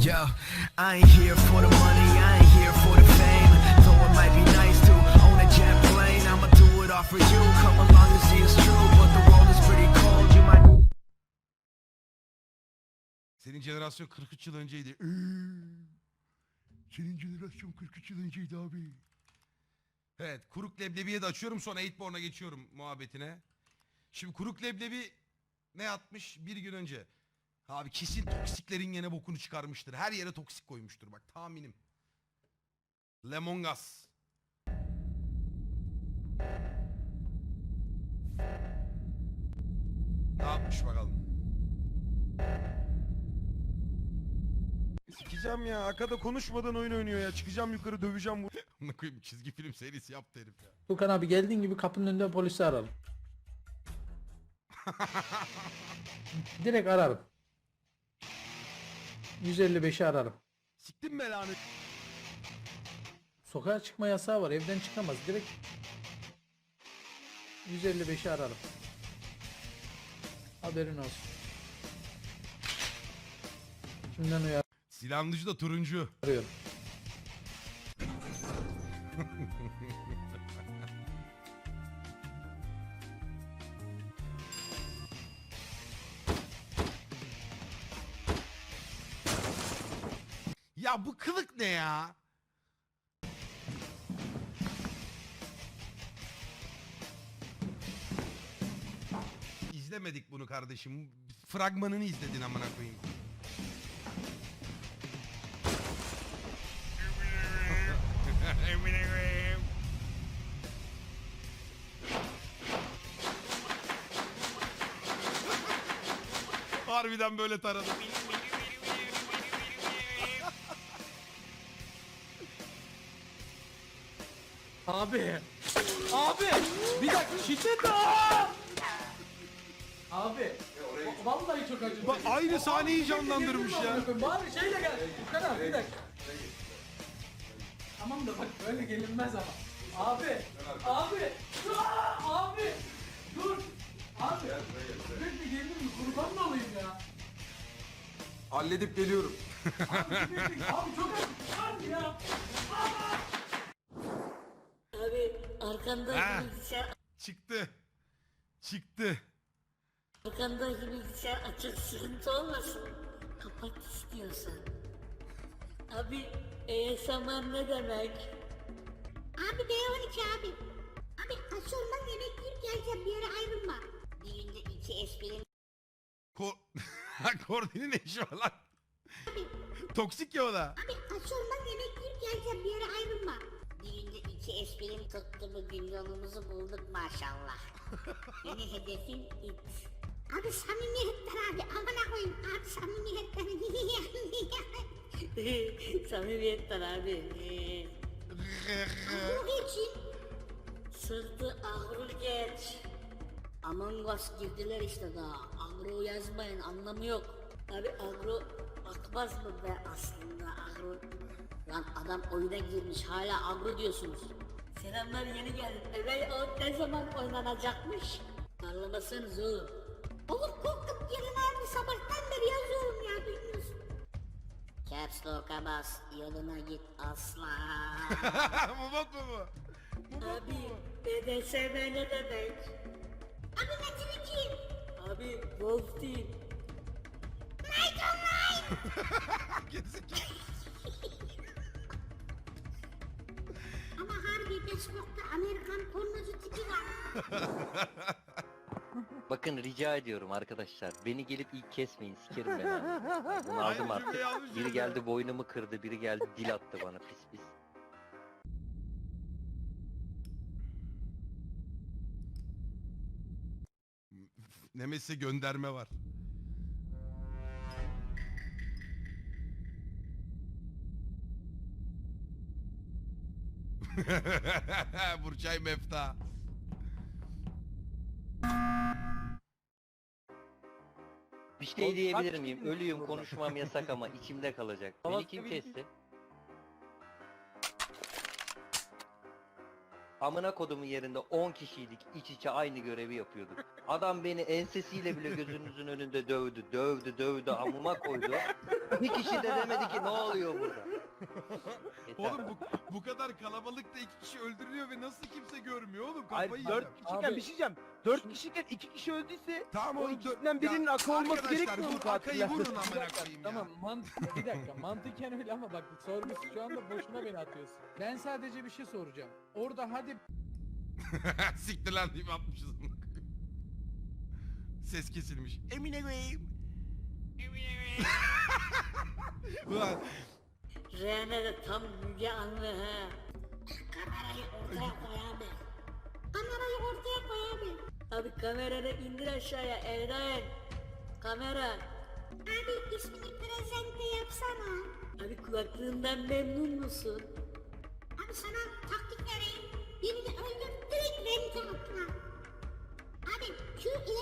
Yo, I ain't here for the money, I ain't here for the fame. Though it might be nice to own a jet plane, I'ma do it all for you. Come along and see it's true, but the world is pretty cold. You might. Senin jenerasyon 43 yıl önceydi. Ee, Senin jenerasyon 43 yıl önceydi abi. Evet kuruk leblebiye de açıyorum sonra 8born'a geçiyorum muhabbetine. Şimdi kuruk leblebi ne atmış bir gün önce. Abi kesin toksiklerin yine bokunu çıkarmıştır. Her yere toksik koymuştur bak tahminim. Lemon Gas. Ne yapmış bakalım. Sikeceğim ya. Akada konuşmadan oyun oynuyor ya. Çıkacağım yukarı döveceğim bu. Amına koyayım çizgi film serisi yaptı herif ya. Furkan abi geldiğin gibi kapının önünde polisi ararım. Direkt ararım. 155'i ararım. Siktim belanı. Sokağa çıkma yasağı var. Evden çıkamaz. Direkt 155'i ararım. Haberin olsun. Şimdiden Silahlıcı da turuncu. uyarıyorum. Ya bu kılık ne ya? İzlemedik bunu kardeşim. Fragmanını izledin amına koyayım. Harbiden böyle taradım. Abi. Abi. Bir dakika şiddet aa! Abi. Vallahi çok acı. Bak aynı sahneyi canlandırmış ya. Bari şeyle gel. Furkan abi bir dakika. Tamam da bak böyle gelinmez ama. Abi. Abi. Aa, abi. Dur. Abi. Sürekli gelir mi? Kurban mı olayım ya? Halledip geliyorum. Sürekli- abi çok acı. Abi ya. Abi arkanda Ha. bilgisayar Çıktı. Çıktı. arkandaki bilgisayar açık sıkıntı olmasın. Kapat istiyorsan. Abi ASMR ne demek? Abi B12 abi. Abi aç olmaz yemek yiyip geleceğim bir yere ayrılma. Bir günde iki espri Ko Kordi'nin ne işi var lan? Toksik ya o da. Abi aç olmaz yemek yiyip geleceğim bir yere ayrılma. Esprim tuttu bugün yolumuzu bulduk maşallah. Yeni hedefim it. Abi samimiyetler abi amına koyayım abi samimiyetler. Samimiyetten abi. Bu geçin. Sırtı ağrı geç. Among Us girdiler işte daha. Agro yazmayın anlamı yok. Abi agro akmaz mı be aslında agro? Lan adam oyuna girmiş hala agro diyorsunuz. Selamlar yeni geldim. Evet o ne zaman oynanacakmış? Anlamasanız oğlum. Olur korkup gelin abi sabahtan beri yazıyorum ya bilmiyorsun. Caps Lock'a bas yoluna git aslan. bu bot mu bu? Bu bot mu Abi? BDSM ne demek? Abi Metin kim? Abi Wolf Team. Night online. Gerizekalı. Facebook'ta Amerikan pornocu tipi var. Bakın rica ediyorum arkadaşlar. Beni gelip ilk kesmeyin. Sikerim ben abi. Bunu aldım Aynı cümleyi almış artık. Biri geldi boynumu kırdı. Biri geldi dil attı bana pis pis. Nemes'e gönderme var. Burçay Mefta. Bir şey diyebilir miyim? Ölüyüm konuşmam yasak ama içimde kalacak. Beni kim kesti? Amına kodumun yerinde 10 kişiydik iç içe aynı görevi yapıyorduk. Adam beni ensesiyle bile gözünüzün önünde dövdü, dövdü, dövdü, amıma koydu. Bir kişi de demedi ki ne oluyor burada. Yeter. Oğlum bu, bu kadar kalabalıkta iki kişi öldürülüyor ve nasıl kimse görmüyor oğlum kafayı 4 yiyeceğim. kişiyken Abi- bir şey diyeceğim. 4 kişiyken 2 kişi öldüyse Tamam o oğlum, ikisinden dört- birinin Ya akı olması arkadaşlar, gerekmiyor mu bu akayı katiller? vurun amına koyayım ya. tamam mant bir dakika mantıken öyle ama bak sorgusu şu anda boşuna beni atıyorsun. Ben sadece bir şey soracağım. Orada hadi Siktir lan deyip atmışız. Ses kesilmiş. Emine koyayım. Ulan Reyhan'e de tam Müge Anlı ha. Kamerayı ortaya koy abi. Kamerayı ortaya koy abi. Abi kamerayı indir aşağıya Eren. Kamera. Abi ismini prezente yapsana. Abi kulaklığından memnun musun? Abi sana taktik vereyim. Birini öldür direkt rente atla. Abi Q ile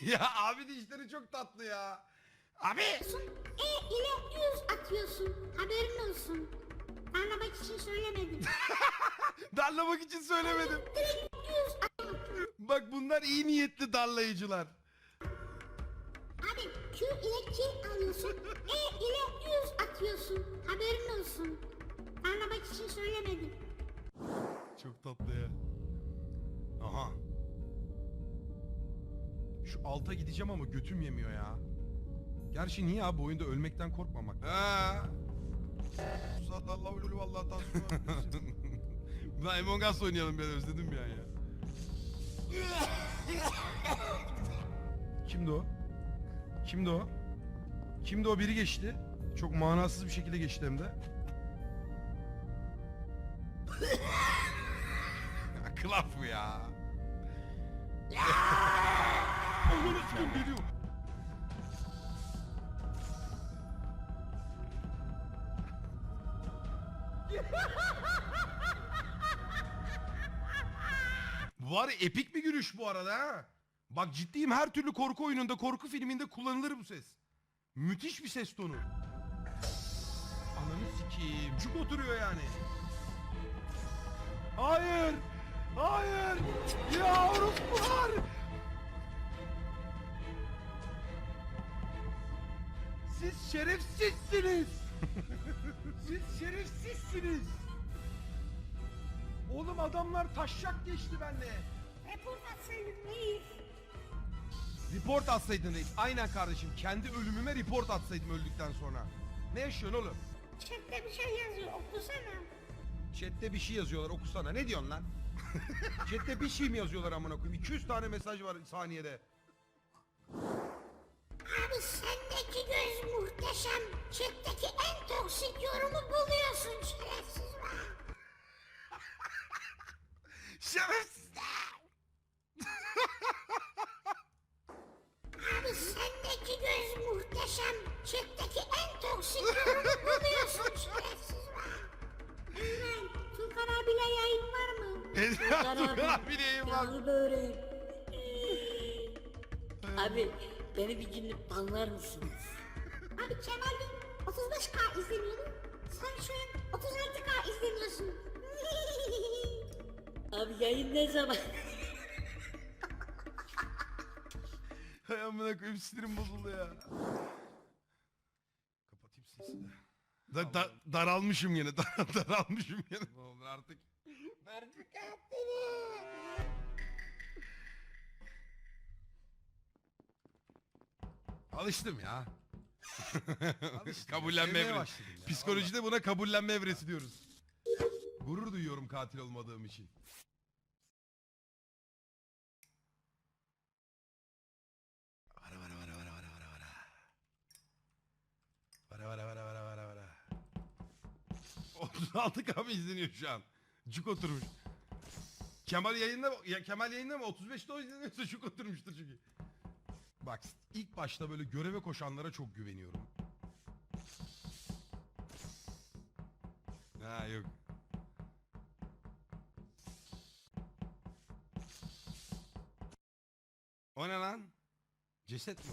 ya abi de işleri çok tatlı ya. Abi. E ile yüz atıyorsun. Haberin olsun. Anlamak için söylemedim. Darlamak için söylemedim. direkt yüz. Bak bunlar iyi niyetli darlayıcılar. Abi Q ile alıyorsun. E ile yüz atıyorsun. Haberin olsun. Anlamak için söylemedim. Çok tatlı ya. Aha. Alta gideceğim ama götüm yemiyor ya. Gerçi niye abi bu oyunda ölmekten korkmamak? Ha. Sallallahu vallahi Lan Among Us oynayalım ben özledim bir an ya. Kimdi o? Kimdi o? Kimdi o biri geçti. Çok manasız bir şekilde geçti hem de. Klaf bu ya. var ya epik bir gülüş bu arada ha. Bak ciddiyim her türlü korku oyununda, korku filminde kullanılır bu ses. Müthiş bir ses tonu. Ananı sikeyim. Cuk oturuyor yani. Hayır. Hayır. Ya orospular. Siz şerefsizsiniz. Siz şerefsizsiniz. Oğlum adamlar taşak geçti benimle. Report atsaydın reis. Report atsaydın reis. Aynen kardeşim. Kendi ölümüme report atsaydım öldükten sonra. Ne yaşıyorsun oğlum? Chatte bir şey yazıyor okusana. Chat'te bir şey yazıyorlar okusana. Ne diyorsun lan? Chat'te bir şey mi yazıyorlar amına koyayım? 200 tane mesaj var saniyede. Abi sendeki göz muhteşem. Chat'teki en toksik yorumu buluyorsun şerefsiz var. Şerefsiz. Abi sendeki göz muhteşem. Chat'teki en toksik yorumu buluyorsun şerefsiz var. Hemen Tukan abiyle yayın var mı? Tukan abi neyim lan? Yavru böreğim. Abi beni bir günlük banlar mısınız? Abi Kemal'in 35k izleniyordu. Sen şu an 36k izleniyorsun. Abi yayın ne zaman? Hay amına koyayım sinirim bozuldu ya. Kapatayım sesini. Da, da, daralmışım yine. Dar, daralmışım yine. Ne olur artık. Artık Alıştım ya. kabullenme Sevmeye evresi. başladım ya, Psikolojide buna kabullenme evresi diyoruz. Gurur duyuyorum katil olmadığım için. Vara vara vara vara vara vara vara. Vara vara vara vara vara vara. 36 kam izleniyor şu an. Cuk oturmuş. Kemal yayında ya Kemal yayında mı? 35'te o izleniyorsa cuk oturmuştur çünkü. Bak ilk başta böyle göreve koşanlara çok güveniyorum. Ha yok. O ne lan? Ceset mi?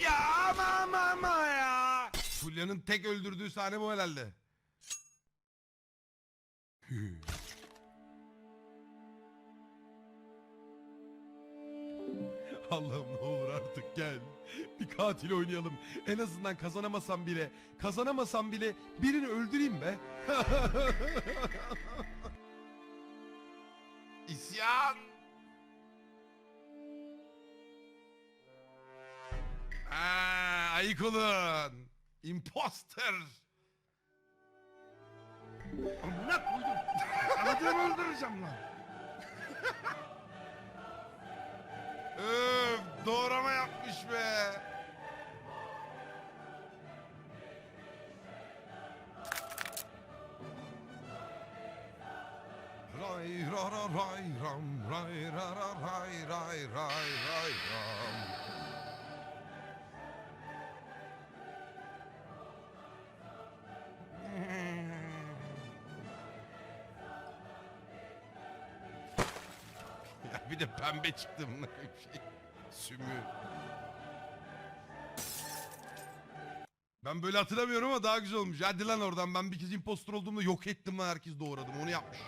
Ya ama ama ama ya. Fulya'nın tek öldürdüğü sahne bu herhalde. Allah'ım ne olur artık gel. Bir katil oynayalım. En azından kazanamasam bile, kazanamasam bile birini öldüreyim be. İsyan. Aa, ayık olun. Imposter. Amına koydum. Anadolu'yu öldüreceğim lan. Doğrama yapmış be. Ray ra ra ray ram ray ra ra ray ray ray ray ram. Ya bir de pembe çıktı bunlar şey. Sümü. Ben böyle hatırlamıyorum ama daha güzel olmuş. Hadi lan oradan ben bir kez impostor olduğumda yok ettim lan herkes doğradım onu yapmış.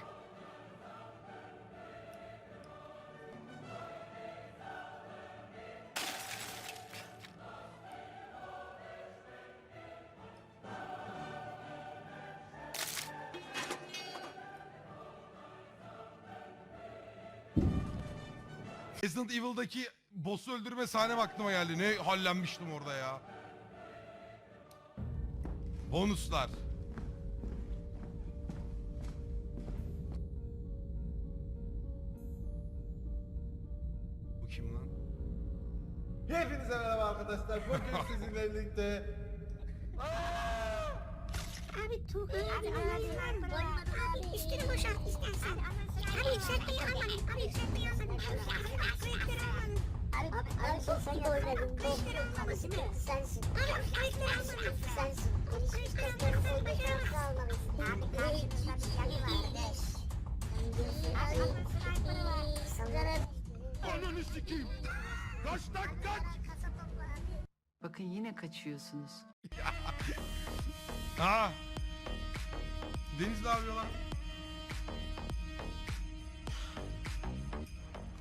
Resident Evil'daki boss'u öldürme sahnem aklıma geldi. Ne hallenmiştim orada ya. Bonuslar. Bu kim lan? Hepinize merhaba arkadaşlar. Bugün sizinle birlikte Abi Tuğkan abi mı? Abi üstünü boşalt istersen. Abi yükseltmeyi almadım. Abi yükseltmeyi almadım. Abi kayıtları almadım. Sen. Kayıtları? Sensin. Kayıtları. Sensin. Kayıtları. Abi var. Sanırım. Ananı sikeyim. Kaç. Bakın yine kaçıyorsunuz. Aa. Deniz ne yapıyor lan?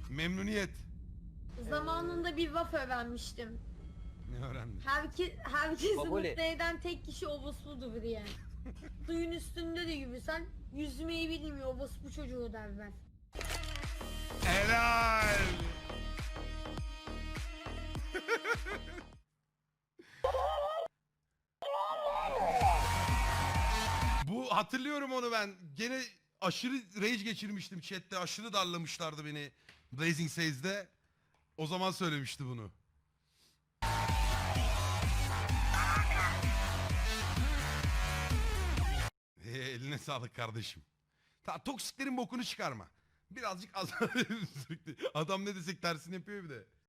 Memnuniyet. Zamanında bir vaf öğrenmiştim. Ne öğrendin? Herke, herkesi Baboli. mutlu eden tek kişi obosludur diye. Suyun üstünde de yürüsen yüzmeyi bilmiyor obos bu çocuğu derler. Helal. Bu hatırlıyorum onu ben. Gene aşırı rage geçirmiştim chatte. Aşırı darlamışlardı beni Blazing Sails'de. O zaman söylemişti bunu. Ee, eline sağlık kardeşim. Ta toksiklerin bokunu çıkarma. Birazcık az Adam ne desek tersini yapıyor bir de.